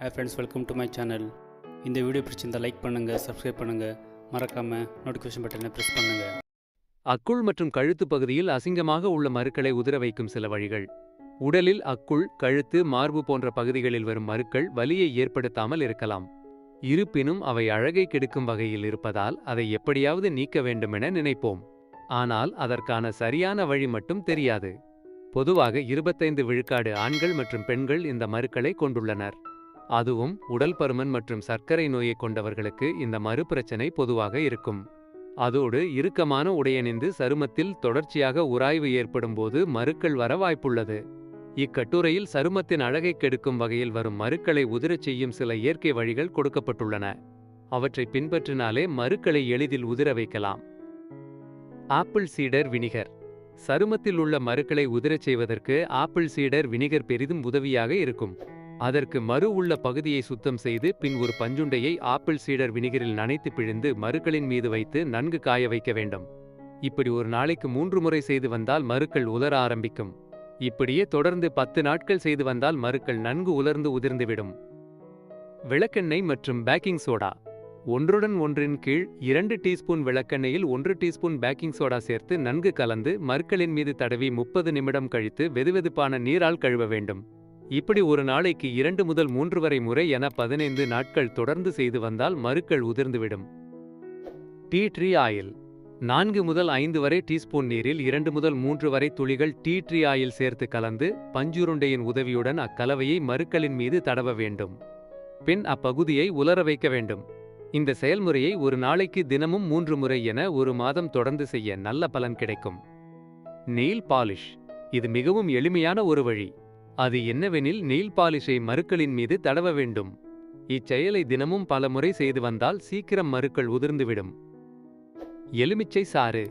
Hey friends welcome to my channel இந்த video பிடிச்சிருந்தால் like பண்ணுங்கள் சப்ஸ்கிரைப் பண்ணுங்கள் மறக்காமல் நோட்டிஃபிகேஷன் பட்டனை ப்ரெஸ் பண்ணுங்கள் அக்குள் மற்றும் கழுத்து பகுதியில் அசிங்கமாக உள்ள மருக்களை உதிர வைக்கும் சில வழிகள். உடலில் அக்குள் கழுத்து மார்பு போன்ற பகுதிகளில் வரும் மருக்கள் வலியை ஏற்படுத்தாமல் இருக்கலாம். இருப்பினும் அவை அழகை கெடுக்கும் வகையில் இருப்பதால் அதை எப்படியாவது நீக்க வேண்டுமென நினைப்போம். ஆனால் அதற்கான சரியான வழி மட்டும் தெரியாது. பொதுவாக இருபத்தைந்து விழுக்காடு ஆண்கள் மற்றும் பெண்கள் இந்த மருக்களை கொண்டுள்ளனர். அதுவும் உடல் பருமன் மற்றும் சர்க்கரை நோயை கொண்டவர்களுக்கு இந்த மறு பிரச்சனை பொதுவாக இருக்கும். அதோடு இறுக்கமான உடையணிந்து சருமத்தில் தொடர்ச்சியாக உராய்வு ஏற்படும்போது மறுக்கள் வர வாய்ப்புள்ளது. இக்கட்டுரையில் சருமத்தின் அழகை கெடுக்கும் வகையில் வரும் மறுக்களை உதிரச் செய்யும் சில இயற்கை வழிகள் கொடுக்கப்பட்டுள்ளன. அவற்றை பின்பற்றினாலே மறுக்களை எளிதில் உதிர வைக்கலாம். ஆப்பிள் சீடர் வினிகர். சருமத்தில் உள்ள மறுக்களை உதிரச் செய்வதற்கு ஆப்பிள் சீடர் வினிகர் பெரிதும் உதவியாக இருக்கும். அதற்கு மறு உள்ள பகுதியை சுத்தம் செய்து பின் ஒரு பஞ்சுண்டையை ஆப்பிள் சீடர் வினிகரில் நனைத்து பிழிந்து மருக்களின் மீது வைத்து நன்கு காய வைக்க வேண்டும். இப்படி ஒரு நாளைக்கு மூன்று முறை செய்து வந்தால் மருக்கள் உலர ஆரம்பிக்கும். இப்படியே தொடர்ந்து பத்து நாட்கள் செய்து வந்தால் மருக்கள் நன்கு உலர்ந்து உதிர்ந்துவிடும். விளக்கெண்ணெய் மற்றும் பேக்கிங் சோடா. ஒன்றுடன் ஒன்றின் கீழ் இரண்டு டீஸ்பூன் விளக்கெண்ணெயில் ஒன்று டீஸ்பூன் பேக்கிங் சோடா சேர்த்து நன்கு கலந்து மறுக்களின் மீது தடவி முப்பது நிமிடம் கழித்து வெதுவெதுப்பான நீரால் கழுவ வேண்டும். இப்படி ஒரு நாளைக்கு இரண்டு முதல் மூன்று வரை முறை என பதினைந்து நாட்கள் தொடர்ந்து செய்து வந்தால் மருக்கள் உதிர்ந்துவிடும். Tea tree oil. நான்கு முதல் ஐந்து வரை டீஸ்பூன் நீரில் இரண்டு முதல் மூன்று வரை துளிகள் டீ ட்ரீ ஆயில் சேர்த்து கலந்து பஞ்சுருண்டையின் உதவியுடன் அக்கலவையை மருக்களின் மீது தடவ வேண்டும். பின் அப்பகுதியை உலர வைக்க வேண்டும். இந்த செயல்முறையை ஒரு நாளைக்கு தினமும் மூன்று முறை என ஒரு மாதம் தொடர்ந்து செய்ய நல்ல பலன் கிடைக்கும். Nail polish. இது மிகவும் எளிமையான ஒரு வழி. அது என்னவெனில் நெயில் பாலிஷை மருக்களின் மீது தடவ வேண்டும். இச்செயலை தினமும் பல முறை செய்து வந்தால் சீக்கிரம் மருக்கள் உதிர்ந்துவிடும். எலுமிச்சை சாறு.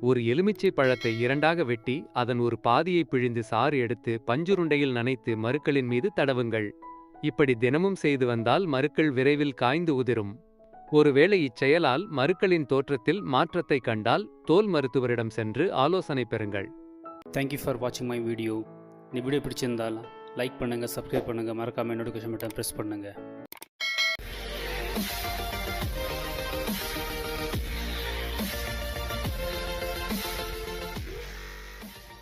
ஒரு எலுமிச்சை பழத்தை இரண்டாக வெட்டி அதன் ஒரு பாதியை பிழிந்து சாறு எடுத்து பஞ்சுருண்டையில் நனைத்து மருக்களின் மீது தடவுங்கள். இப்படி தினமும் செய்து வந்தால் மருக்கள் விரைவில் காய்ந்து உதிரும். ஒருவேளை இச்செயலால் மருக்களின் தோற்றத்தில் மாற்றத்தை கண்டால் தோல் மருத்துவரிடம் சென்று ஆலோசனை பெறுங்கள். தேங்க்யூ ஃபார் வாட்சிங் மை வீடியோ இந்த வீடியோ பிடிச்சிருந்தால் லைக் பண்ணுங்கள் சப்ஸ்கிரைப் பண்ணுங்கள் மறக்காமல் நோட்டிஃபிகேஷன் பட்டன் ப்ரெஸ் பண்ணுங்கள்